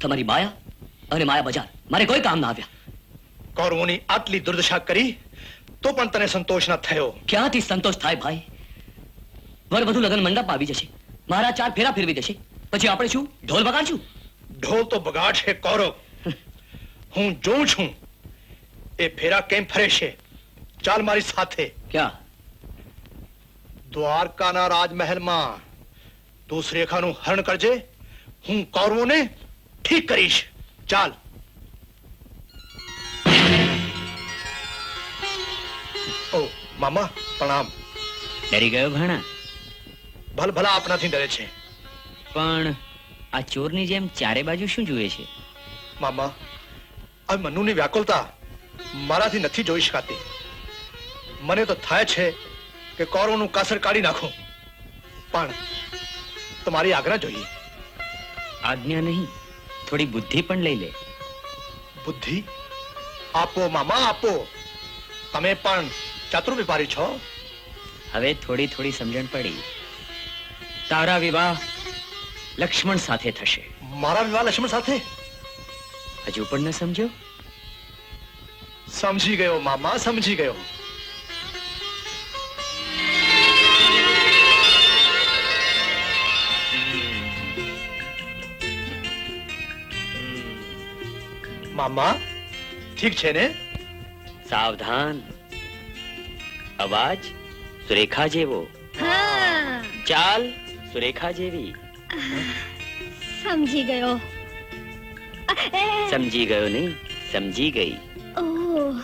તમારી માયા અને માયા બજાર. મારે કોઈ કામ ના આવ્યા. કૌરવોની આટલી દુર્દશા કરી તો પણ તને સંતોષ ના થયો. ક્યાંથી સંતોષ થાય ભાઈ? વર વધુ લગ્ન મંડપ આવી જશે. મારા ચાર ફેરા ફેરવી દેશે. પછી આપણે શું? ઢોલ બગાડશું ઢોલ તો બગાડશે કૌરવ. હું જોઉં છું. એ ફેરા કેમ ફરે છે ચાલ મારી સાથે. ક્યાં? દ્વારકાના રાજમહેલમાં તું શ્રેખાનું હરણ કરજે. હું કૌરવોને ઠીક કરીશ. ચાલ. ઓ મામા પ્રણામ. ડરી ગયો ભાણા ભલ ભલા આપનાથી ડરે છે. પણ આ ચોરની જેમ ચારે બાજુ શું જુએ છે? મામા આ મનુની વ્યાકુલતા મારાથી નથી જોઈ શકાતી. મને તો થાય છે કે કૌરવનું કાસર કાઢી નાખું. પણ તમારી આગ્રહ જોઈએ. આજ્ઞા નહીં થોડી બુદ્ધિ પણ લઈ લે. બુદ્ધિ? આપો મામા આપો. તમે પણ ચાતુર વેપારી છો? હવે થોડી થોડી સમજણ પડી. તારા વિવાહ લક્ષ્મણ સાથે થશે. મારા વિવાહ લક્ષ્મણ સાથે? હજુ પણ ન સમજો સમજી ગયો મામા સમજી ગયો. મામા. ઠીક છે ને? સાવધાન. અવાજ સુરેખા જેવો. ચાલ સુરેખા જેવી. સમજી ગયો. સમજી ગયો નહીં સમજી ગઈ. ઓહ.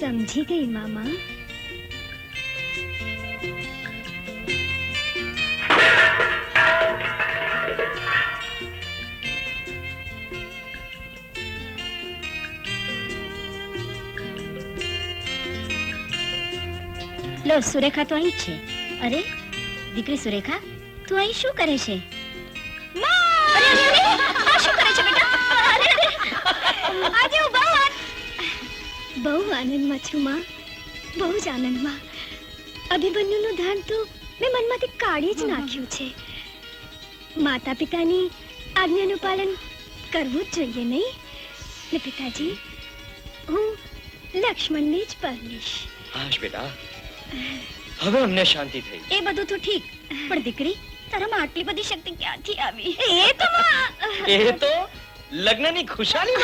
સમજી ગઈ મામા. સુરેખા તો અહીં છે. અરે દીકરી સુરેખા તું અહીં શું કરે છે? અરે, અરે, અરે, આ શું કરે છે બેટા? અરે, અરે. આજે હું બહુ આન- બહુ આનંદમાં છું માં. બહુ જ આનંદમાં. અભિમન્યુનું ધાન તો મેં મનમાંથી કાઢી જ નાખ્યું છે. માતા પિતાની આજ્ઞાનું પાલન કરવું જ જોઈએ નહીં? ને પિતાજી હું લક્ષ્મણને જ પરણીશ. આશ બેટા હવે અમને શાંતિ થઈ એ બધું તો ઠીક. પણ દીકરી તારામાં આટલી બધી શક્તિ ક્યાંથી આવી? એ તો એ તો લગ્નની ખુશાલી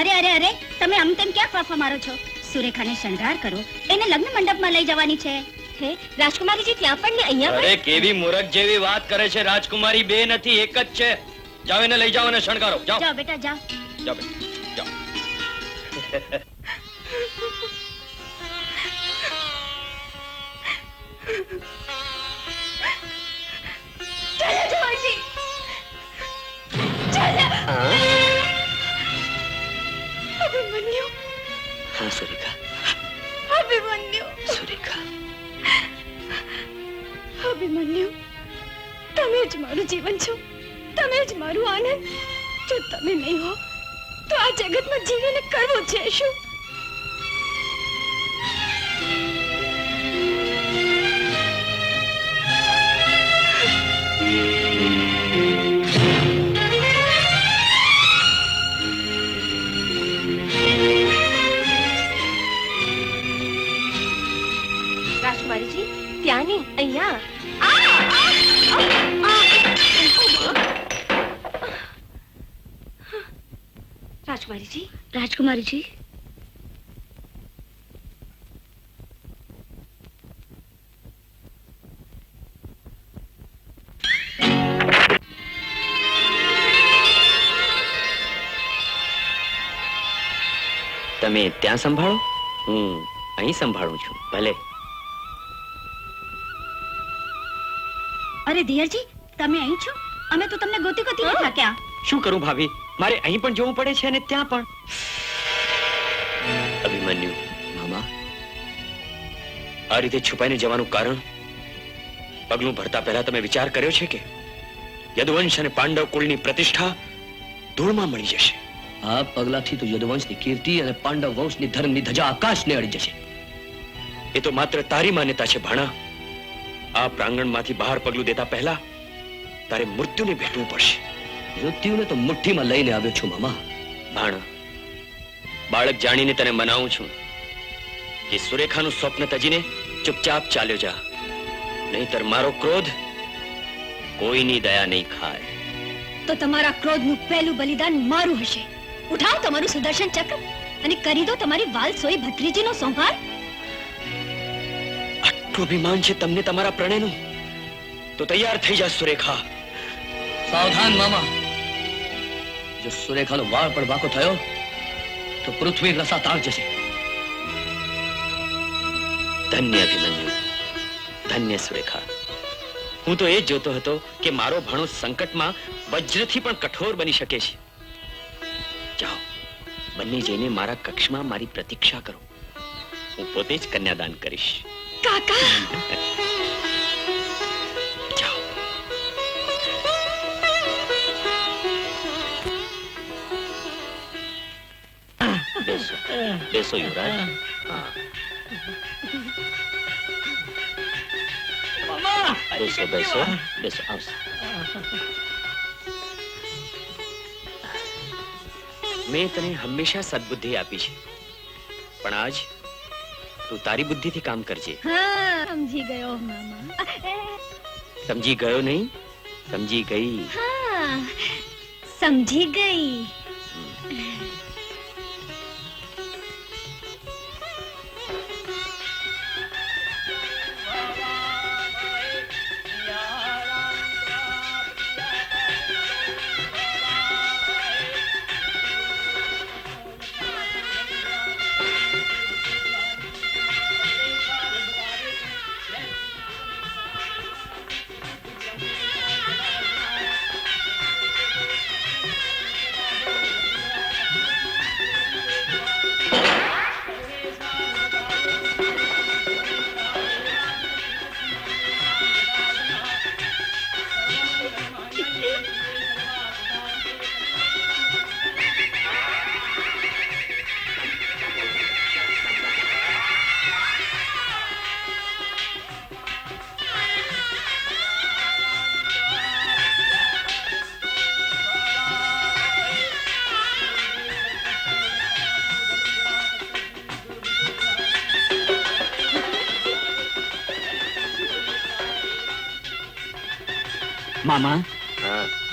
અરે અરે અરે તમે આમ તેમ ક્યાં ફાફા મારો છો? સુરેખાને શણગાર કરો. એને લગ્ન મંડપમાં લઈ જવાની છે. હે રાજકુમારીજી ત્યાં પણ ને અહીંયા અરે કેવી મૂરખ જેવી વાત કરે છે રાજકુમારી બે નથી એક જ છે. જાવ એને લઈ જાઓ અને શણગારો. જાઓ. જાઓ બેટા જાઓ. જાઓ બેટા, જાઓ. અભિમન્યુ હા સુરેખા અભિમન્યુ સુરેખા અભિમન્યુ તમે જ મારું જીવન છો તમે જ મારું આનંદ જો તમે નહીં હો તો આ જગતમાં જીવીને કરવું છે શું રાજકુમારીજી ત્યાં નહીં અહીંયા. રાજકુમારીજી? રાજકુમારીજી? તમે ત્યાં સંભાળો? હું અહીં સંભાળું છું ભલે. અરે ધીરજી તમે અહીં છો? અમે તો તમને ગોતી ગોતી થાક્યા. શું કરું ભાભી? મારે અહીં પણ જોવું પડે છે અને ત્યાં પણ. અભિમન્યુ મામા આ રીતે છુપાઈને જવાનું કારણ? પગલું ભરતા પહેલા તમે વિચાર કર્યો છે કે યદુવંશ અને પાંડવ કુળની પ્રતિષ્ઠા ધૂળમાં મળી જશે? આ પગલાથી તો યદુવંશની કીર્તિ અને પાંડવ વંશની ધર્મની ધજા આકાશને અડી જશે. એ તો માત્ર તારી માન્યતા છે ભાણા. આ પ્રાંગણમાંથી બહાર પગલું દેતા પહેલા તારે મૃત્યુને ભેટવું પડશે. મૃત્યુને તો મુઠ્ઠીમાં લઈને આવ્યો છું મામા. ભાણ, બાળક જાણીને તને મનાવું છું કે સુરેખાનું સ્વપ્ન તજીને ચૂપચાપ ચાલ્યો જા. નહીતર મારો ક્રોધ કોઈની દયા નહીં ખાય. તો તમારા ક્રોધનું પહેલું બલિદાન મારું હશે. ઉઠાવ તમારું સુદર્શન ચક્ર અને કરી દો તમારી વાલ સોઈ ભત્રીજીનો સંહાર. આટલું અભિમાન છે તમને તમારા પ્રણયનું? તો તૈયાર થઈ જા સુરેખા. સાવધાન, મામા. જો સુરેખાનો વાળ પણ વાંકો થયો, તો પૃથ્વી રસાતાળ જશે. ધન્ય અભિમન્યુ. ધન્ય સુરેખા. હું તો એ જ જોતો હતો કે મારો ભાણો સંકટમાં વજ્રથી પણ કઠોર બની શકે છે. જાઓ, બંને જઈને મારા કક્ષમાં મારી પ્રતીક્ષા કરો. હું પોતે જ કન્યાદાન કરીશ. કાકા. બેસો બેસો યુવરાજ. બેસો બેસો બેસો, આવશે. મેં તને હંમેશા સદબુદ્ધિ આપી છે. પણ આજ તું તારી બુદ્ધિથી કામ કરજે. હા સમજી ગયો મામા. સમજી ગયો નહીં? સમજી ગઈ. હા સમજી ગઈ.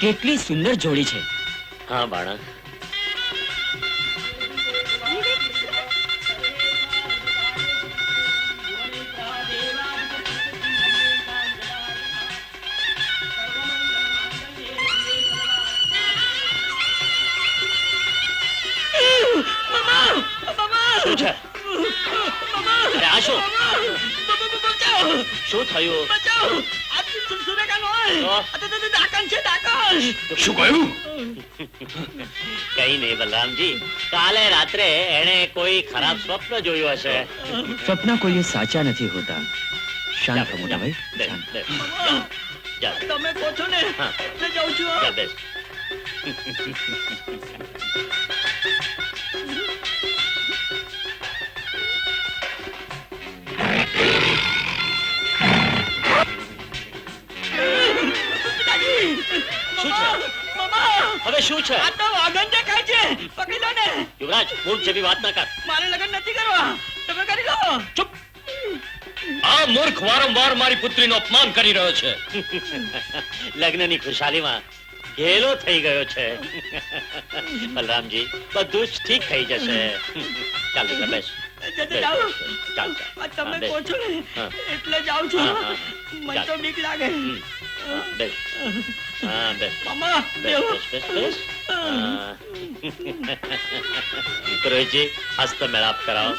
કેટલી સુંદર જોડી છે. હા બાળક. કઈ નહીં બલરામજી. કાલે રાત્રે એણે કોઈ ખરાબ સ્વપ્ન જોયું હશે. સ્વપ્ન કોઈ સાચા નથી હોતા. શાંત મોટા ભાઈ તમે કહો છો ને એટલે જાઉં છું શું છે? હવે શું છે? આ તો વાઘન દેખાય છે. પકડી લો ને. યુવરાજ મૂર્ખ જેવી વાત ના કર. મારે લગન નથી કરવા. તમે કરી લો. ચૂપ. આ મૂર્ખ વારંવાર મારી પુત્રીનો અપમાન કરી રહ્યો છે. લગ્નની ખુશાલીમાં ઘેલો થઈ ગયો છે. બલરામજી બધું જ ઠીક થઈ જશે. ચાલો બેસ. જતે જાઉં તમે કહો છો ને. એટલે જાઉં છું. મને તો બીક લાગે. હા, બેસ. હા બેસ. મામા બેસ. બેસ પુરોહિતજી હસ્ત મેળાપ કરાવો.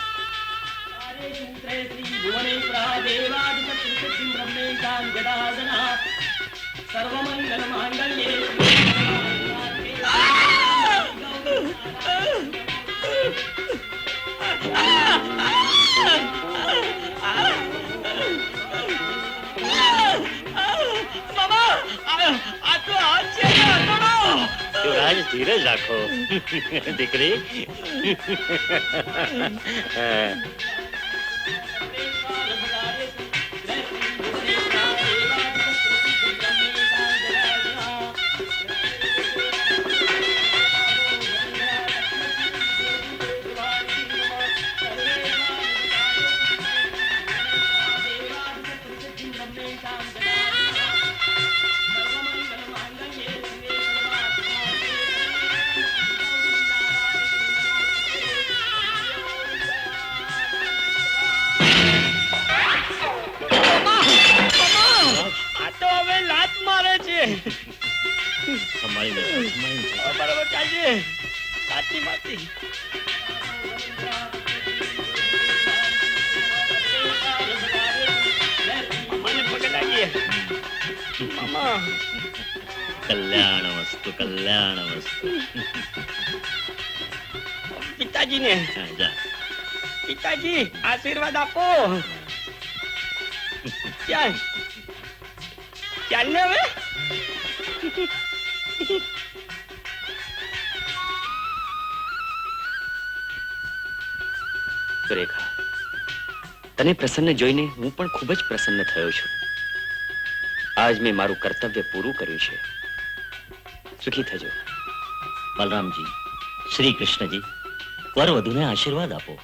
આ! યુવરાજ ધીરજ રાખો. દીકરી. કલ્યાણ વસ્તુ કલ્યાણ વસ્તુ પિતાજીને પિતાજી આશીર્વાદ આપો ચાલ ચાલ ને હવે સુરેખા તને પ્રસન્ન જોઈને હું પણ ખૂબ જ પ્રસન્ન થયો છું. આજ મેં મારું કર્તવ્ય પૂરું કર્યું છે. સુખી થજો. બલરામજી, શ્રી કૃષ્ણજી વર વધુને આશીર્વાદ આપો.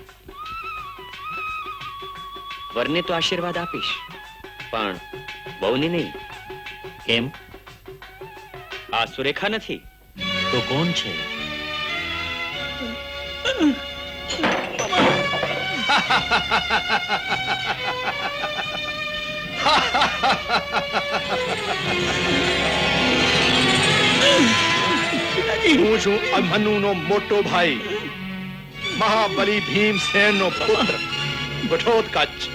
વરને તો આશીર્વાદ આપીશ, પણ બહુને નહીં. કેમ? આ સુરેખા નથી. તો કોણ છે? હું છું અભનુનો મોટો ભાઈ. મહાબલી ભીમસેન નો પુત્ર ઘટોત્કચ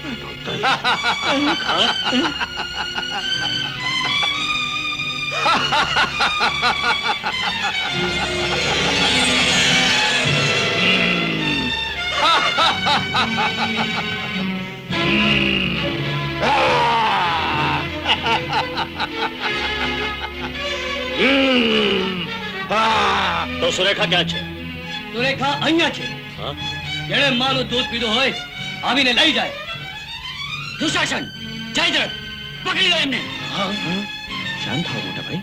તો સુરેખા ક્યાં છે? સુરેખા અહીંયા છે. હા? જેણે મારું દૂધ પીધું હોય આવીને લઈ જાય. દુશાસન જયદ્રથ પકડી લો એમને. શાંત થાવ મોટા ભાઈ.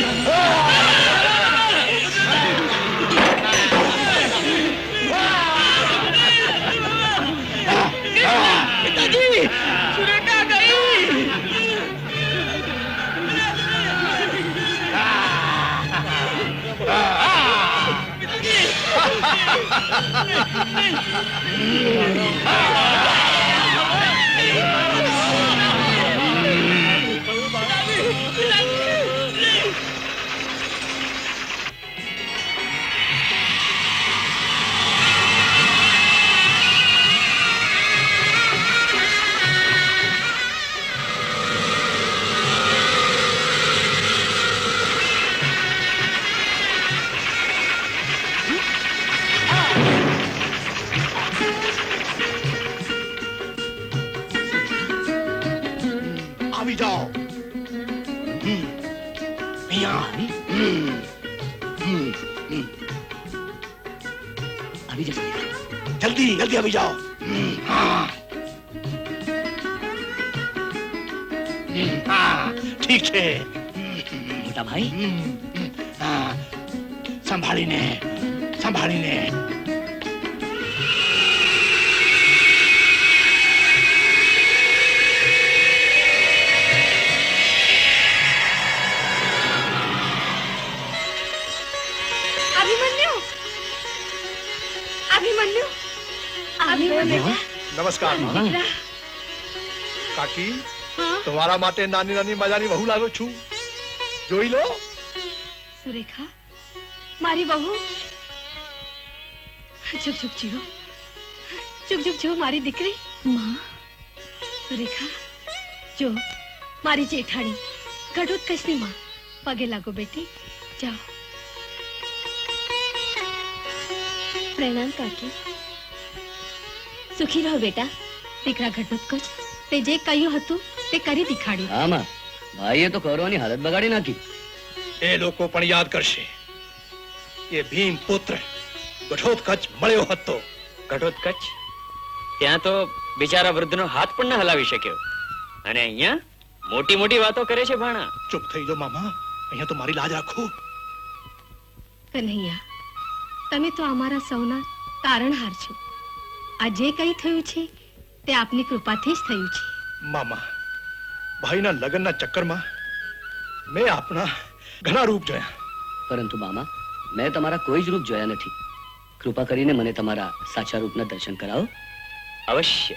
શાંત Ha ha ha! હમ. હા. હમ. હા ઠીક છે મોટા ભાઈ. સંભાળીને સંભાળીને અભિમન્યુ અભિમન્યુ નમસ્કાર કાકી તમારા માટે નાની નાની મજાની વહુ લાવ્યો છું જોઈ લો સુરેખા મારી બહુ ચૂપ ચૂપ જીવો ચૂપ ચૂપ જીવો મારી દીકરી માં સુરેખા જો મારી જેઠાણી ઘટોત્કચની માં પગે લાગો બેટી જાઓ પ્રણામ કાકી. સુખી રહો બેટા. દીકરા ઘટોત્કચ તે જે કહ્યું હતું તે કરી દેખાડ્યું. આમાં ભાઈએ તો કૌરવની હાલત બગાડી નાખી. એ લોકો પણ યાદ કરશે એ ભીમ પુત્ર ઘટોત્કચ મળ્યો હતો. ઘટોત્કચ ત્યાં તો બિચારા વૃદ્ધનો હાથ પણ ન હલાવી શક્યો. અને અહીંયા મોટી મોટી વાતો કરે છે ભાણા. ચૂપ થઈ જાઓ મામા. અહીંયા તો મારી લાજ રાખો. કન્હૈયા તમે તો અમારા સૌના તારણહાર છો. આ જે કંઈ થયું છે તે આપની કૃપાથી જ થયું છે. મામા ભાઈના લગ્નના ચક્કરમાં મેં આપના ઘણા રૂપ જોયા. પરંતુ મામા મેં તમારા કોઈ જ રૂપ જોયા નથી. કૃપા કરીને મને તમારા સાચા રૂપના દર્શન કરાવો. અવશ્ય.